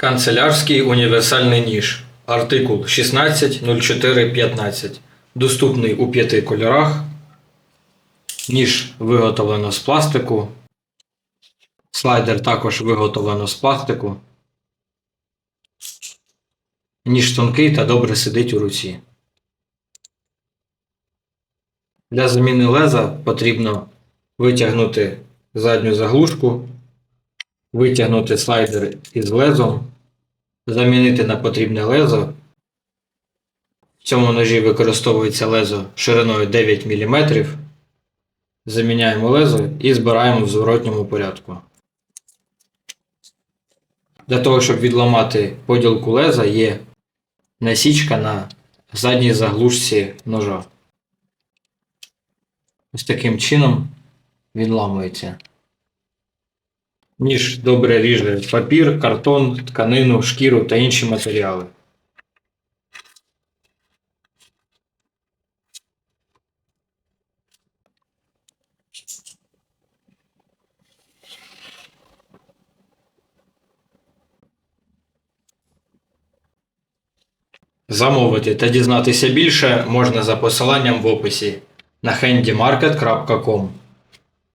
Канцелярський універсальний ніж. Артикул 160415. Доступний у п'яти кольорах. Ніж виготовлено з пластику. Слайдер також виготовлено з пластику. Ніж тонкий та добре сидить у руці. Для заміни леза потрібно витягнути задню заглушку, витягнути слайдер із лезом, замінити на потрібне лезо. В цьому ножі використовується лезо шириною 9 мм. Заміняємо лезо і збираємо в зворотньому порядку. Для того, щоб відламати поділку леза, є насічка на задній заглушці ножа. Ось таким чином відламується. Ніж добре ріже папір, картон, тканину, шкіру та інші матеріали. Замовити та дізнатися більше можна за посиланням в описі на handymarket.com.